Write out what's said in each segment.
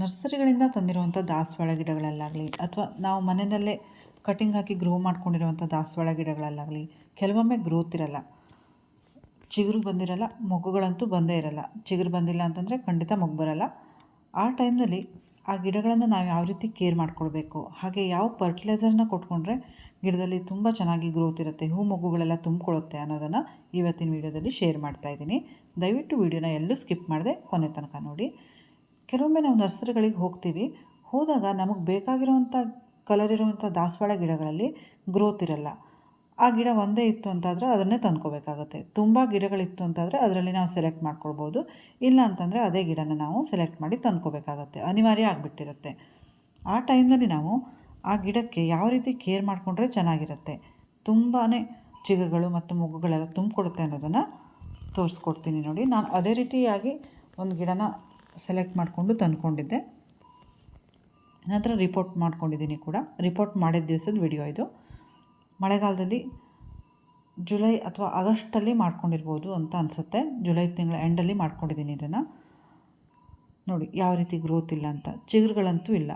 ನರ್ಸರಿಗಳಿಂದ ತಂದಿರುವಂಥ ದಾಸವಾಳ ಗಿಡಗಳಲ್ಲಾಗಲಿ ಅಥವಾ ನಾವು ಮನೆಯಲ್ಲೇ ಕಟಿಂಗ್ ಹಾಕಿ ಗ್ರೋ ಮಾಡ್ಕೊಂಡಿರುವಂಥ ದಾಸವಾಳ ಗಿಡಗಳಲ್ಲಾಗಲಿ ಕೆಲವೊಮ್ಮೆ ಗ್ರೋತ್ ಇರಲ್ಲ. ಚಿಗುರು ಬಂದಿರಲ್ಲ, ಮೊಗ್ಗುಗಳಂತೂ ಬಂದೇ ಇರಲ್ಲ. ಚಿಗುರು ಬಂದಿಲ್ಲ ಅಂತಂದರೆ ಖಂಡಿತ ಮೊಗ್ಗು ಬರಲ್ಲ. ಆ ಟೈಮ್ನಲ್ಲಿ ಆ ಗಿಡಗಳನ್ನು ನಾವು ಯಾವ ರೀತಿ ಕೇರ್ ಮಾಡ್ಕೊಳ್ಬೇಕು, ಹಾಗೆ ಯಾವ ಫರ್ಟಿಲೈಸರ್ನ ಕೊಟ್ಕೊಂಡ್ರೆ ಗಿಡದಲ್ಲಿ ತುಂಬ ಚೆನ್ನಾಗಿ ಗ್ರೋತ್ ಇರುತ್ತೆ, ಹೂ ಮೊಗ್ಗುಗಳೆಲ್ಲ ತುಂಬಿಕೊಳ್ಳುತ್ತೆ ಅನ್ನೋದನ್ನು ಇವತ್ತಿನ ವೀಡಿಯೋದಲ್ಲಿ ಶೇರ್ ಮಾಡ್ತಾ ಇದ್ದೀನಿ. ದಯವಿಟ್ಟು ವೀಡಿಯೋನ ಎಲ್ಲೂ ಸ್ಕಿಪ್ ಮಾಡದೆ, ಕೊನೆ ತನಕ ನೋಡಿ. ಕೆಲವೊಮ್ಮೆ ನಾವು ನರ್ಸರಿಗಳಿಗೆ ಹೋಗ್ತೀವಿ. ಹೋದಾಗ ನಮಗೆ ಬೇಕಾಗಿರುವಂಥ ಕಲರ್ ಇರುವಂಥ ದಾಸವಾಳ ಗಿಡಗಳಲ್ಲಿ ಗ್ರೋತ್ ಇರಲ್ಲ. ಆ ಗಿಡ ಒಂದೇ ಇತ್ತು ಅಂತಾದರೆ ಅದನ್ನೇ ತಂದ್ಕೋಬೇಕಾಗುತ್ತೆ. ತುಂಬ ಗಿಡಗಳಿತ್ತು ಅಂತಾದರೆ ಅದರಲ್ಲಿ ನಾವು ಸೆಲೆಕ್ಟ್ ಮಾಡ್ಕೊಳ್ಬೋದು. ಇಲ್ಲ ಅಂತಂದರೆ ಅದೇ ಗಿಡನ ನಾವು ಸೆಲೆಕ್ಟ್ ಮಾಡಿ ತಂದ್ಕೋಬೇಕಾಗತ್ತೆ. ಅನಿವಾರ್ಯ ಆಗಿಬಿಟ್ಟಿರುತ್ತೆ. ಆ ಟೈಮ್ನಲ್ಲಿ ನಾವು ಆ ಗಿಡಕ್ಕೆ ಯಾವ ರೀತಿ ಕೇರ್ ಮಾಡಿಕೊಂಡ್ರೆ ಚೆನ್ನಾಗಿರುತ್ತೆ. ತುಂಬಾ ಚಿಗಗಳು ಮತ್ತು ಮೊಗ್ಗುಗಳೆಲ್ಲ ತುಂಬಿಕೊಡುತ್ತೆ ಅನ್ನೋದನ್ನು ತೋರಿಸ್ಕೊಡ್ತೀನಿ ನೋಡಿ. ನಾನು ಅದೇ ರೀತಿಯಾಗಿ ಒಂದು ಗಿಡನ ಸೆಲೆಕ್ಟ್ ಮಾಡಿಕೊಂಡು ತಂದ್ಕೊಂಡಿದ್ದೆ. ನಂತರ ರಿಪೋರ್ಟ್ ಮಾಡ್ಕೊಂಡಿದ್ದೀನಿ ಕೂಡ. ರಿಪೋರ್ಟ್ ಮಾಡಿದ ದಿವಸದ ವಿಡಿಯೋ ಇದು. ಮಳೆಗಾಲದಲ್ಲಿ ಜುಲೈ ಅಥವಾ ಆಗಸ್ಟಲ್ಲಿ ಮಾಡ್ಕೊಂಡಿರ್ಬೋದು ಅಂತ ಅನಿಸುತ್ತೆ. ಜುಲೈ ತಿಂಗಳ ಎಂಡಲ್ಲಿ ಮಾಡ್ಕೊಂಡಿದ್ದೀನಿ ಇದನ್ನು. ನೋಡಿ, ಯಾವ ರೀತಿ ಗ್ರೋತ್ ಇಲ್ಲ ಅಂತ. ಚಿಗುರುಗಳಂತೂ ಇಲ್ಲ.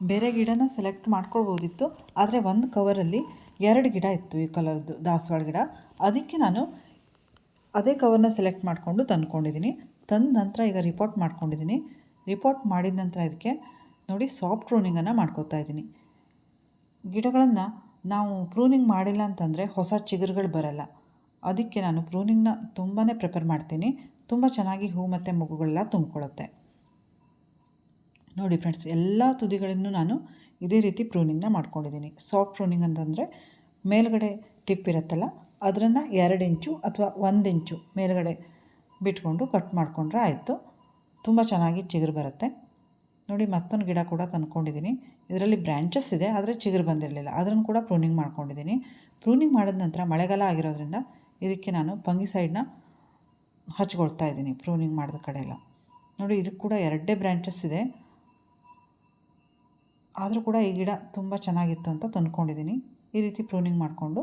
ಬೇರೆ ಗಿಡನ ಸೆಲೆಕ್ಟ್ ಮಾಡ್ಕೊಳ್ಬೋದಿತ್ತು. ಆದರೆ ಒಂದು ಕವರಲ್ಲಿ ಎರಡು ಗಿಡ ಇತ್ತು ಈ ಕಲರ್ದು ದಾಸವಾಳ ಗಿಡ. ಅದಕ್ಕೆ ನಾನು ಅದೇ ಕವರ್ನ ಸೆಲೆಕ್ಟ್ ಮಾಡಿಕೊಂಡು ತಂದ್ಕೊಂಡಿದ್ದೀನಿ. ತಂದ ನಂತರ ಈಗ ರಿಪೋರ್ಟ್ ಮಾಡ್ಕೊಂಡಿದ್ದೀನಿ. ರಿಪೋರ್ಟ್ ಮಾಡಿದ ನಂತರ ಇದಕ್ಕೆ ನೋಡಿ ಸಾಫ್ಟ್ ಪ್ರೂನಿಂಗನ್ನು ಮಾಡ್ಕೋತಾ ಇದ್ದೀನಿ. ಗಿಡಗಳನ್ನು ನಾವು ಪ್ರೂನಿಂಗ್ ಮಾಡಿಲ್ಲ ಅಂತಂದರೆ ಹೊಸ ಚಿಗುರುಗಳು ಬರಲ್ಲ. ಅದಕ್ಕೆ ನಾನು ಪ್ರೂನಿಂಗ್ನ ತುಂಬಾ ಪ್ರಿಪೇರ್ ಮಾಡ್ತೀನಿ. ತುಂಬ ಚೆನ್ನಾಗಿ ಹೂ ಮತ್ತು ಮಗುಗಳೆಲ್ಲ ತುಂಬಿಕೊಳ್ಳುತ್ತೆ. ನೋಡಿ ಫ್ರೆಂಡ್ಸ್ ಎಲ್ಲ ತುದಿಗಳನ್ನು ನಾನು ಇದೇ ರೀತಿ ಪ್ರೂನಿಂಗ್ನ ಮಾಡ್ಕೊಂಡಿದ್ದೀನಿ. ಸಾಫ್ಟ್ ಪ್ರೂನಿಂಗ್ ಅಂತಂದರೆ ಮೇಲುಗಡೆ ಟಿಪ್ ಇರುತ್ತಲ್ಲ ಅದನ್ನು ಎರಡು ಇಂಚು ಅಥವಾ ಒಂದು ಇಂಚು ಮೇಲ್ಗಡೆ ಬಿಟ್ಕೊಂಡು ಕಟ್ ಮಾಡಿಕೊಂಡ್ರೆ ಆಯಿತು. ತುಂಬ ಚೆನ್ನಾಗಿ ಚಿಗುರು ಬರುತ್ತೆ. ನೋಡಿ, ಮತ್ತೊಂದು ಗಿಡ ಕೂಡ ತಂದ್ಕೊಂಡಿದ್ದೀನಿ. ಇದರಲ್ಲಿ ಬ್ರ್ಯಾಂಚಸ್ ಇದೆ, ಆದರೆ ಚಿಗುರು ಬಂದಿರಲಿಲ್ಲ. ಅದನ್ನು ಕೂಡ ಪ್ರೂನಿಂಗ್ ಮಾಡ್ಕೊಂಡಿದ್ದೀನಿ. ಪ್ರೂನಿಂಗ್ ಮಾಡಿದ ನಂತರ ಮಳೆಗಾಲ ಆಗಿರೋದ್ರಿಂದ ಇದಕ್ಕೆ ನಾನು ಸೈಡ್ನ ಹಚ್ಕೊಳ್ತಾ ಇದ್ದೀನಿ ಪ್ರೂನಿಂಗ್ ಮಾಡಿದ ಕಡೆ ಎಲ್ಲ. ನೋಡಿ, ಇದಕ್ಕೆ ಕೂಡ ಎರಡೇ ಬ್ರ್ಯಾಂಚಸ್ ಇದೆ. ಆದರೂ ಕೂಡ ಈ ಗಿಡ ತುಂಬ ಚೆನ್ನಾಗಿತ್ತು ಅಂತ ತಂದ್ಕೊಂಡಿದ್ದೀನಿ. ಈ ರೀತಿ ಪ್ರೂನಿಂಗ್ ಮಾಡಿಕೊಂಡು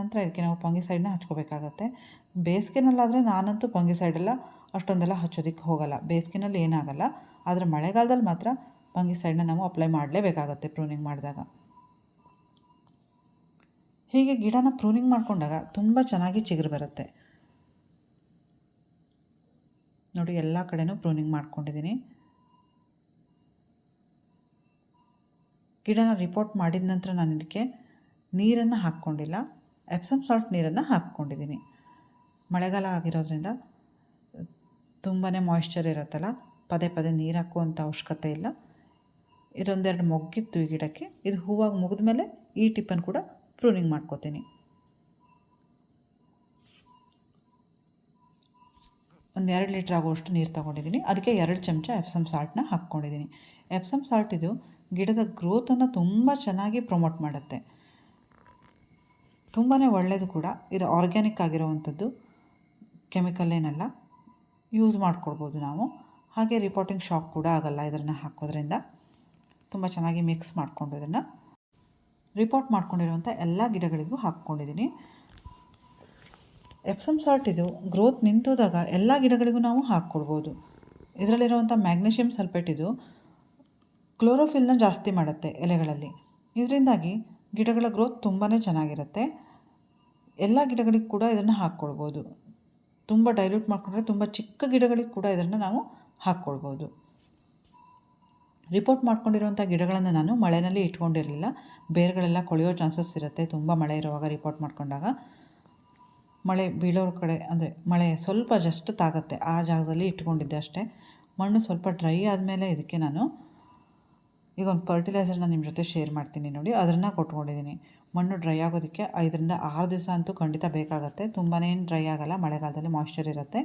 ನಂತರ ಇದಕ್ಕೆ ನಾವು ಸೈಡ್ನ ಹಚ್ಕೋಬೇಕಾಗತ್ತೆ. ಬೇಸಿಗೆನಲ್ಲಾದರೆ ನಾನಂತೂ ಸೈಡೆಲ್ಲ ಅಷ್ಟೊಂದೆಲ್ಲ ಹಚ್ಚೋದಕ್ಕೆ ಹೋಗಲ್ಲ. ಬೇಸಿಗೆನಲ್ಲಿ ಏನಾಗಲ್ಲ. ಆದರೆ ಮಳೆಗಾಲದಲ್ಲಿ ಮಾತ್ರ ಸೈಡ್ನ ನಾವು ಅಪ್ಲೈ ಮಾಡಲೇಬೇಕಾಗತ್ತೆ ಪ್ರೂನಿಂಗ್ ಮಾಡಿದಾಗ. ಹೀಗೆ ಗಿಡನ ಪ್ರೂನಿಂಗ್ ಮಾಡಿಕೊಂಡಾಗ ತುಂಬ ಚೆನ್ನಾಗಿ ಚಿಗುರು ಬರುತ್ತೆ. ನೋಡಿ, ಎಲ್ಲ ಕಡೆನೂ ಪ್ರೂನಿಂಗ್ ಮಾಡ್ಕೊಂಡಿದ್ದೀನಿ. ಗಿಡನ ರಿಪೋರ್ಟ್ ಮಾಡಿದ ನಂತರ ನಾನು ಇದಕ್ಕೆ ನೀರನ್ನು ಹಾಕ್ಕೊಂಡಿಲ್ಲ. ಎಪ್ಸಮ್ ಸಾಲ್ಟ್ ನೀರನ್ನು ಹಾಕ್ಕೊಂಡಿದ್ದೀನಿ. ಮಳೆಗಾಲ ಆಗಿರೋದ್ರಿಂದ ತುಂಬಾ ಮಾಯಿಶ್ಚರ್ ಇರುತ್ತಲ್ಲ, ಪದೇ ಪದೇ ನೀರು ಹಾಕುವಂಥ ಅವಶ್ಯಕತೆ ಇಲ್ಲ. ಇದೊಂದೆರಡು ಮೊಗ್ಗಿತ್ತು ಈ ಗಿಡಕ್ಕೆ. ಇದು ಹೂವಾಗಿ ಮುಗಿದ ಮೇಲೆ ಈ ಟಿಪ್ಪನ್ನು ಕೂಡ ಪ್ರೂನಿಂಗ್ ಮಾಡ್ಕೋತೀನಿ. ಒಂದು ಎರಡು ಲೀಟ್ರ್ ಆಗುವಷ್ಟು ನೀರು ತೊಗೊಂಡಿದ್ದೀನಿ ಅದಕ್ಕೆ ಎರಡು ಚಮಚ ಎಪ್ಸಮ್ ಸಾಲ್ಟ್ನ ಹಾಕ್ಕೊಂಡಿದ್ದೀನಿ ಎಪ್ಸಮ್ ಸಾಲ್ಟ್ ಇದು ಗಿಡದ ಗ್ರೋತನ್ನು ತುಂಬ ಚೆನ್ನಾಗಿ ಪ್ರಮೋಟ್ ಮಾಡುತ್ತೆ. ತುಂಬಾ ಒಳ್ಳೆಯದು ಕೂಡ. ಇದು ಆರ್ಗ್ಯಾನಿಕ್ ಆಗಿರುವಂಥದ್ದು. ಕೆಮಿಕಲ್ ಏನಲ್ಲ. ಯೂಸ್ ಮಾಡ್ಕೊಳ್ಬೋದು ನಾವು. ಹಾಗೆ ರಿಪೋರ್ಟಿಂಗ್ ಶಾಕ್ ಕೂಡ ಆಗಲ್ಲ ಇದನ್ನು ಹಾಕೋದ್ರಿಂದ. ತುಂಬ ಚೆನ್ನಾಗಿ ಮಿಕ್ಸ್ ಮಾಡಿಕೊಂಡು ಇದನ್ನು. ರಿಪೋರ್ಟ್ ಮಾಡ್ಕೊಂಡಿರುವಂಥ ಎಲ್ಲ ಗಿಡಗಳಿಗೂ ಹಾಕ್ಕೊಂಡಿದ್ದೀನಿ ಎಪ್ಸಮ್ ಸಾಲ್ಟ್ ಇದು ಗ್ರೋತ್ ನಿಂತೋದಾಗ ಎಲ್ಲ ಗಿಡಗಳಿಗೂ ನಾವು ಹಾಕ್ಕೊಡ್ಬೋದು. ಇದರಲ್ಲಿರುವಂಥ ಮ್ಯಾಗ್ನೀಷಿಯಮ್ ಸಲ್ಫೇಟ್ ಇದು ಕ್ಲೋರೋಫಿಲ್ನ ಜಾಸ್ತಿ ಮಾಡುತ್ತೆ ಎಲೆಗಳಲ್ಲಿ. ಇದರಿಂದಾಗಿ ಗಿಡಗಳ ಗ್ರೋತ್ ತುಂಬಾ ಚೆನ್ನಾಗಿರುತ್ತೆ. ಎಲ್ಲ ಗಿಡಗಳಿಗೆ ಕೂಡ ಇದನ್ನು ಹಾಕ್ಕೊಳ್ಬೋದು ತುಂಬ ಡೈಲ್ಯೂಟ್ ಮಾಡಿಕೊಂಡ್ರೆ ತುಂಬ ಚಿಕ್ಕ ಗಿಡಗಳಿಗೆ ಕೂಡ ಇದನ್ನು ನಾವು ಹಾಕ್ಕೊಳ್ಬೋದು ರಿಪೋರ್ಟ್ ಮಾಡ್ಕೊಂಡಿರುವಂಥ ಗಿಡಗಳನ್ನು ನಾನು ಮಳೆಯಲ್ಲಿ ಇಟ್ಕೊಂಡಿರಲಿಲ್ಲ. ಬೇರುಗಳೆಲ್ಲ ಕೊಳೆಯೋ ಚಾನ್ಸಸ್ ಇರುತ್ತೆ. ತುಂಬ ಮಳೆ ಇರುವಾಗ ರಿಪೋರ್ಟ್ ಮಾಡ್ಕೊಂಡಾಗ. ಮಳೆ ಬೀಳೋರ ಕಡೆ ಅಂದರೆ ಮಳೆ ಸ್ವಲ್ಪ ಜಸ್ಟ್ ತಾಗುತ್ತೆ. ಆ ಜಾಗದಲ್ಲಿ ಇಟ್ಕೊಂಡಿದ್ದೆ ಅಷ್ಟೇ. ಮಣ್ಣು ಸ್ವಲ್ಪ ಡ್ರೈ ಆದಮೇಲೆ ಇದಕ್ಕೆ ನಾನು ಈಗ ಒಂದು ಫರ್ಟಿಲೈಸರ್ನ ನಿಮ್ಮ ಜೊತೆ ಶೇರ್ ಮಾಡ್ತೀನಿ ನೋಡಿ. ಅದನ್ನು ಕೊಟ್ಕೊಂಡಿದ್ದೀನಿ ಮಣ್ಣು ಡ್ರೈ ಆಗೋದಕ್ಕೆ ಐದರಿಂದ ಆರು ದಿವಸ ಅಂತೂ ಖಂಡಿತ ಬೇಕಾಗುತ್ತೆ. ತುಂಬಾ ಏನು ಡ್ರೈ ಆಗೋಲ್ಲ, ಮಳೆಗಾಲದಲ್ಲಿ ಮಾಯ್ಶ್ಚರ್ ಇರುತ್ತೆ.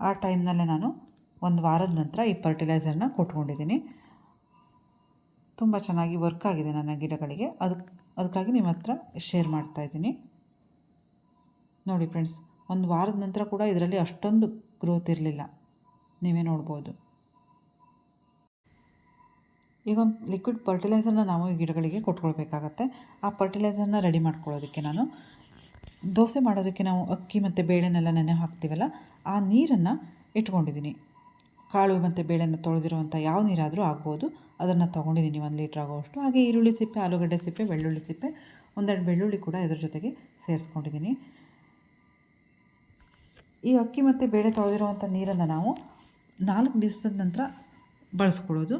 ಆ ಟೈಮ್ನಲ್ಲೇ ನಾನು ಒಂದು ವಾರದ ನಂತರ ಈ ಫರ್ಟಿಲೈಸರ್ನ ಕೊಟ್ಕೊಂಡಿದ್ದೀನಿ ತುಂಬ ಚೆನ್ನಾಗಿ ವರ್ಕ್ ಆಗಿದೆ ನನ್ನ ಗಿಡಗಳಿಗೆ. ಅದಕ್ಕೆ ಅದಕ್ಕಾಗಿ ನಿಮ್ಮ ಹತ್ರ ಶೇರ್ ಮಾಡ್ತಾಯಿದ್ದೀನಿ ನೋಡಿ ಫ್ರೆಂಡ್ಸ್ ಒಂದು ವಾರದ ನಂತರ ಕೂಡ ಇದರಲ್ಲಿ ಅಷ್ಟೊಂದು ಗ್ರೋತ್ ಇರಲಿಲ್ಲ. ನೀವೇ ನೋಡ್ಬೋದು. ಈಗ ಒಂದು ಲಿಕ್ವಿಡ್ ಫರ್ಟಿಲೈಸರ್ನ ನಾವು ಈ ಗಿಡಗಳಿಗೆ ಕೊಟ್ಕೊಳ್ಬೇಕಾಗತ್ತೆ. ಆ ಫರ್ಟಿಲೈಸರ್ನ ರೆಡಿ ಮಾಡ್ಕೊಳ್ಳೋದಕ್ಕೆ ನಾನು ದೋಸೆ ಮಾಡೋದಕ್ಕೆ ನಾವು ಅಕ್ಕಿ ಮತ್ತು ಬೇಳೆನೆಲ್ಲ ನೆನೆ ಹಾಕ್ತೀವಲ್ಲ, ಆ ನೀರನ್ನು ಇಟ್ಕೊಂಡಿದ್ದೀನಿ. ಕಾಳು ಮತ್ತು ಬೇಳೆನ ತೊಳೆದಿರುವಂಥ ಯಾವ ನೀರಾದರೂ ಆಗ್ಬೋದು. ಅದನ್ನು ತೊಗೊಂಡಿದ್ದೀನಿ ಒಂದು ಲೀಟ್ರ್ ಆಗೋವಷ್ಟು. ಹಾಗೆ ಈರುಳ್ಳಿ ಸಿಪ್ಪೆ, ಆಲೂಗಡ್ಡೆ ಸಿಪ್ಪೆ, ಬೆಳ್ಳುಳ್ಳಿ ಸಿಪ್ಪೆ, ಒಂದೆರಡು ಬೆಳ್ಳುಳ್ಳಿ ಕೂಡ ಇದ್ರ ಜೊತೆಗೆ ಸೇರಿಸ್ಕೊಂಡಿದ್ದೀನಿ. ಈ ಅಕ್ಕಿ ಮತ್ತು ಬೇಳೆ ತೊಳೆದಿರುವಂಥ ನೀರನ್ನು ನಾವು ನಾಲ್ಕು ದಿವಸದ ನಂತರ ಬಳಸ್ಕೊಳ್ಳೋದು.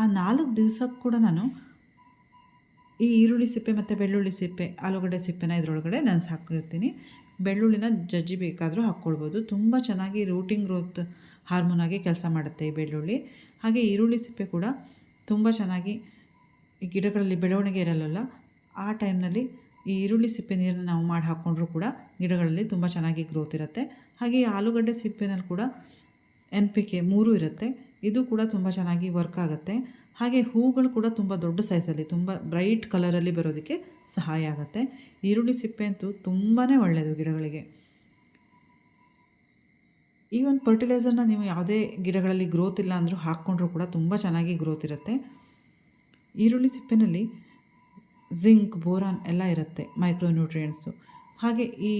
ಆ ನಾಲ್ಕು ದಿವ್ಸಕ್ಕೆ ಕೂಡ ನಾನು ಈ ಈರುಳ್ಳಿ ಸಿಪ್ಪೆ ಮತ್ತು ಬೆಳ್ಳುಳ್ಳಿ ಸಿಪ್ಪೆ, ಆಲೂಗಡ್ಡೆ ಸಿಪ್ಪೆನ ಇದರೊಳಗಡೆ ನಾನು ಹಾಕಿರ್ತೀನಿ ಬೆಳ್ಳುಳ್ಳಿನ ಜಜ್ಜಿ ಬೇಕಾದರೂ ಹಾಕ್ಕೊಳ್ಬೋದು. ತುಂಬ ಚೆನ್ನಾಗಿ ರೂಟಿಂಗ್ ಗ್ರೋತ್ ಹಾರ್ಮೋನ್ ಆಗಿ ಕೆಲಸ ಮಾಡುತ್ತೆ ಈ ಬೆಳ್ಳುಳ್ಳಿ. ಹಾಗೆ ಈರುಳ್ಳಿ ಸಿಪ್ಪೆ ಕೂಡ ತುಂಬ ಚೆನ್ನಾಗಿ ಈ ಗಿಡಗಳಲ್ಲಿ ಬೆಳವಣಿಗೆ ಇರಲ್ಲ ಆ ಟೈಮ್ನಲ್ಲಿ ಈ ಈರುಳ್ಳಿ ಸಿಪ್ಪೆ ನೀರನ್ನು ನಾವು ಮಾಡಿ ಹಾಕ್ಕೊಂಡ್ರೂ ಕೂಡ ಗಿಡಗಳಲ್ಲಿ ತುಂಬ ಚೆನ್ನಾಗಿ ಗ್ರೋತ್ ಇರುತ್ತೆ. ಹಾಗೆ ಆಲೂಗಡ್ಡೆ ಸಿಪ್ಪೆನಲ್ಲಿ ಕೂಡ ಎನ್ ಪಿ ಕೆ ಮೂರು ಇರುತ್ತೆ. ಇದು ಕೂಡ ತುಂಬ ಚೆನ್ನಾಗಿ ವರ್ಕ್ ಆಗುತ್ತೆ. ಹಾಗೆ ಹೂಗಳು ಕೂಡ ತುಂಬ ದೊಡ್ಡ ಸೈಜಲ್ಲಿ ತುಂಬ ಬ್ರೈಟ್ ಕಲರಲ್ಲಿ ಬರೋದಕ್ಕೆ ಸಹಾಯ ಆಗುತ್ತೆ. ಈರುಳ್ಳಿ ಸಿಪ್ಪೆ ಅಂತೂ ತುಂಬಾ ಒಳ್ಳೆಯದು ಗಿಡಗಳಿಗೆ. ಈ ಒಂದು ಫರ್ಟಿಲೈಸರ್ನ ನೀವು ಯಾವುದೇ ಗಿಡಗಳಲ್ಲಿ ಗ್ರೋತ್ ಇಲ್ಲ ಅಂದರೂ ಹಾಕ್ಕೊಂಡ್ರೂ ಕೂಡ ತುಂಬ ಚೆನ್ನಾಗಿ ಗ್ರೋತ್ ಇರುತ್ತೆ. ಈರುಳ್ಳಿ ಸಿಪ್ಪೆನಲ್ಲಿ ಜಿಂಕ್ ಬೋರಾನ್ ಎಲ್ಲ ಇರುತ್ತೆ ಮೈಕ್ರೋ ನ್ಯೂಟ್ರಿಯೆಂಟ್ಸು ಹಾಗೆ ಈ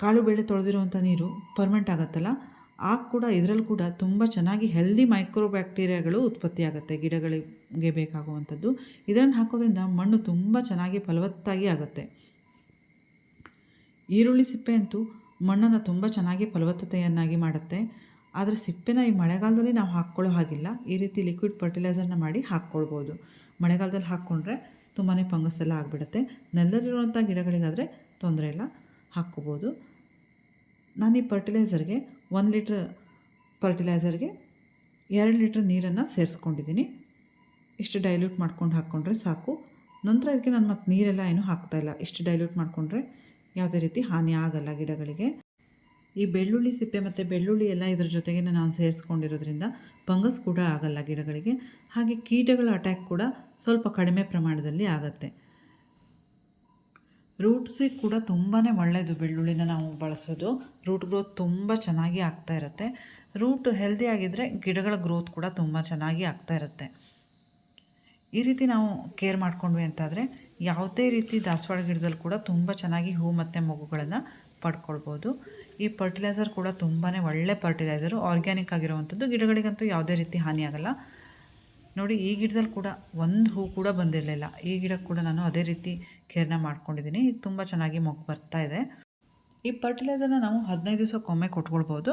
ಕಾಳು ಬೇಳೆ ತೊಳೆದಿರುವಂಥ ನೀರು ಪರ್ಮೆಂಟ್ ಆಗುತ್ತಲ್ಲ ಆಗ ಕೂಡ ಇದರಲ್ಲಿ ಕೂಡ ತುಂಬ ಚೆನ್ನಾಗಿ ಹೆಲ್ದಿ ಮೈಕ್ರೋ ಬ್ಯಾಕ್ಟೀರಿಯಾಗಳು ಉತ್ಪತ್ತಿ ಆಗುತ್ತೆ ಗಿಡಗಳಿಗೆ ಬೇಕಾಗುವಂಥದ್ದು. ಇದನ್ನು ಹಾಕೋದ್ರಿಂದ ಮಣ್ಣು ತುಂಬ ಚೆನ್ನಾಗಿ ಫಲವತ್ತಾಗಿ ಆಗುತ್ತೆ. ಈರುಳ್ಳಿ ಸಿಪ್ಪೆ ಅಂತೂ ಮಣ್ಣನ್ನು ತುಂಬ ಚೆನ್ನಾಗಿ ಫಲವತ್ತತೆಯನ್ನಾಗಿ ಮಾಡುತ್ತೆ. ಆದರೆ ಸಿಪ್ಪೆನ ಈ ಮಳೆಗಾಲದಲ್ಲಿ ನಾವು ಹಾಕ್ಕೊಳ್ಳೋ ಹಾಗಿಲ್ಲ. ಈ ರೀತಿ ಲಿಕ್ವಿಡ್ ಫರ್ಟಿಲೈಸರ್ನ ಮಾಡಿ ಹಾಕ್ಕೊಳ್ಬೋದು. ಮಳೆಗಾಲದಲ್ಲಿ ಹಾಕ್ಕೊಂಡ್ರೆ ತುಂಬಾ ಫಂಗಸ್ ಎಲ್ಲ ಆಗಿಬಿಡುತ್ತೆ. ನೆಲದಲ್ಲಿರುವಂಥ ಗಿಡಗಳಿಗಾದರೆ ತೊಂದರೆ ಇಲ್ಲ. ಹಾಕ್ಕೋಬೋದು ನಾನು ಈ ಫರ್ಟಿಲೈಸರ್ಗೆ ಒಂದು ಲೀಟ್ರ್ ಫರ್ಟಿಲೈಸರ್ಗೆ ಎರಡು ಲೀಟ್ರ್ ನೀರನ್ನು ಸೇರಿಸ್ಕೊಂಡಿದ್ದೀನಿ. ಇಷ್ಟು ಡೈಲ್ಯೂಟ್ ಮಾಡ್ಕೊಂಡು ಹಾಕ್ಕೊಂಡ್ರೆ ಸಾಕು. ನಂತರ ಅದಕ್ಕೆ ನಾನು ಮತ್ತೆ ನೀರೆಲ್ಲ ಏನೂ ಹಾಕ್ತಾಯಿಲ್ಲ ಇಷ್ಟು ಡೈಲ್ಯೂಟ್ ಮಾಡಿಕೊಂಡ್ರೆ ಯಾವುದೇ ರೀತಿ ಹಾನಿ ಆಗಲ್ಲ ಗಿಡಗಳಿಗೆ. ಈ ಬೆಳ್ಳುಳ್ಳಿ ಸಿಪ್ಪೆ ಮತ್ತು ಬೆಳ್ಳುಳ್ಳಿ ಎಲ್ಲ ಇದ್ರ ಜೊತೆಗೆ ನಾನು ಸೇರಿಸ್ಕೊಂಡಿರೋದ್ರಿಂದ ಫಂಗಸ್ ಕೂಡ ಆಗಲ್ಲ ಗಿಡಗಳಿಗೆ. ಹಾಗೆ ಕೀಟಗಳ ಅಟ್ಯಾಕ್ ಕೂಡ ಸ್ವಲ್ಪ ಕಡಿಮೆ ಪ್ರಮಾಣದಲ್ಲಿ ಆಗುತ್ತೆ. ರೂಟ್ಸಿಗೆ ಕೂಡ ತುಂಬಾ ಒಳ್ಳೆಯದು ಬೆಳ್ಳುಳ್ಳಿನ ನಾವು ಬಳಸೋದು. ರೂಟ್ ಗ್ರೋತ್ ತುಂಬ ಚೆನ್ನಾಗಿ ಆಗ್ತಾ ಇರುತ್ತೆ. ರೂಟ್ ಹೆಲ್ದಿ ಆಗಿದ್ದರೆ ಗಿಡಗಳ ಗ್ರೋತ್ ಕೂಡ ತುಂಬ ಚೆನ್ನಾಗಿ ಆಗ್ತಾ ಇರುತ್ತೆ. ಈ ರೀತಿ ನಾವು ಕೇರ್ ಮಾಡಿಕೊಂಡ್ವಿ ಅಂತಾದರೆ ಯಾವುದೇ ರೀತಿ ದಾಸವಾಳ ಗಿಡದಲ್ಲಿ ಕೂಡ ತುಂಬ ಚೆನ್ನಾಗಿ ಹೂ ಮತ್ತು ಮಗುಗಳನ್ನು ಪಡ್ಕೊಳ್ಬೋದು. ಈ ಫರ್ಟಿಲೈಸರ್ ಕೂಡ ತುಂಬಾ ಒಳ್ಳೆ ಫರ್ಟಿಲೈಸರು ಆರ್ಗ್ಯಾನಿಕ್ ಆಗಿರುವಂಥದ್ದು. ಗಿಡಗಳಿಗಂತೂ ಯಾವುದೇ ರೀತಿ ಹಾನಿಯಾಗಲ್ಲ ನೋಡಿ, ಈ ಗಿಡದಲ್ಲಿ ಕೂಡ ಒಂದು ಹೂ ಕೂಡ ಬಂದಿರಲಿಲ್ಲ. ಈ ಗಿಡಕ್ಕೆ ಕೂಡ ನಾನು ಅದೇ ರೀತಿ ಕೇರ್ನ ಮಾಡ್ಕೊಂಡಿದ್ದೀನಿ. ಇದು ತುಂಬ ಚೆನ್ನಾಗಿ ಮೊಗ್ಗು ಬರ್ತಾ ಇದೆ. ಈ ಫರ್ಟಿಲೈಸರ್ನ ನಾವು ಹದಿನೈದು ದಿವಸಕ್ಕೊಮ್ಮೆ ಕೊಟ್ಕೊಳ್ಬೋದು.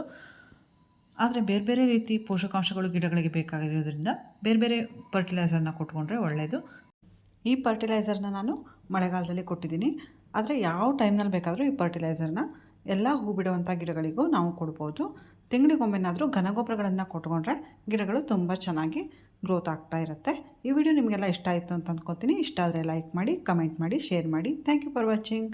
ಆದರೆ ಬೇರೆ ಬೇರೆ ರೀತಿ ಪೋಷಕಾಂಶಗಳು ಗಿಡಗಳಿಗೆ ಬೇಕಾಗಿರೋದ್ರಿಂದ ಬೇರೆ ಬೇರೆ ಫರ್ಟಿಲೈಸರ್ನ ಕೊಟ್ಕೊಂಡ್ರೆ ಒಳ್ಳೆಯದು ಈ ಫರ್ಟಿಲೈಸರ್ನ ನಾನು ಮಳೆಗಾಲದಲ್ಲಿ ಕೊಟ್ಟಿದ್ದೀನಿ. ಆದರೆ ಯಾವ ಟೈಮ್ನಲ್ಲಿ ಬೇಕಾದರೂ ಈ ಫರ್ಟಿಲೈಸರ್ನ ಎಲ್ಲ ಹೂ ಬಿಡುವಂಥ ಗಿಡಗಳಿಗೂ ನಾವು ಕೊಡ್ಬೋದು. ತಿಂಗಳಿಗೊಮ್ಮೆನಾದರೂ ಘನಗೊಬ್ಬರಗಳನ್ನು ಕೊಟ್ಕೊಂಡ್ರೆ ಗಿಡಗಳು ತುಂಬ ಚೆನ್ನಾಗಿ ಗ್ರೋತ್ ಆಗ್ತಾ ಇರುತ್ತೆ. ಈ ವಿಡಿಯೋ ನಿಮಗೆಲ್ಲ ಇಷ್ಟ ಆಯಿತು ಅಂತ ಅಂದ್ಕೊತೀನಿ. ಇಷ್ಟ ಆದರೆ ಲೈಕ್ ಮಾಡಿ ಕಮೆಂಟ್ ಮಾಡಿ ಶೇರ್ ಮಾಡಿ. Thank you for watching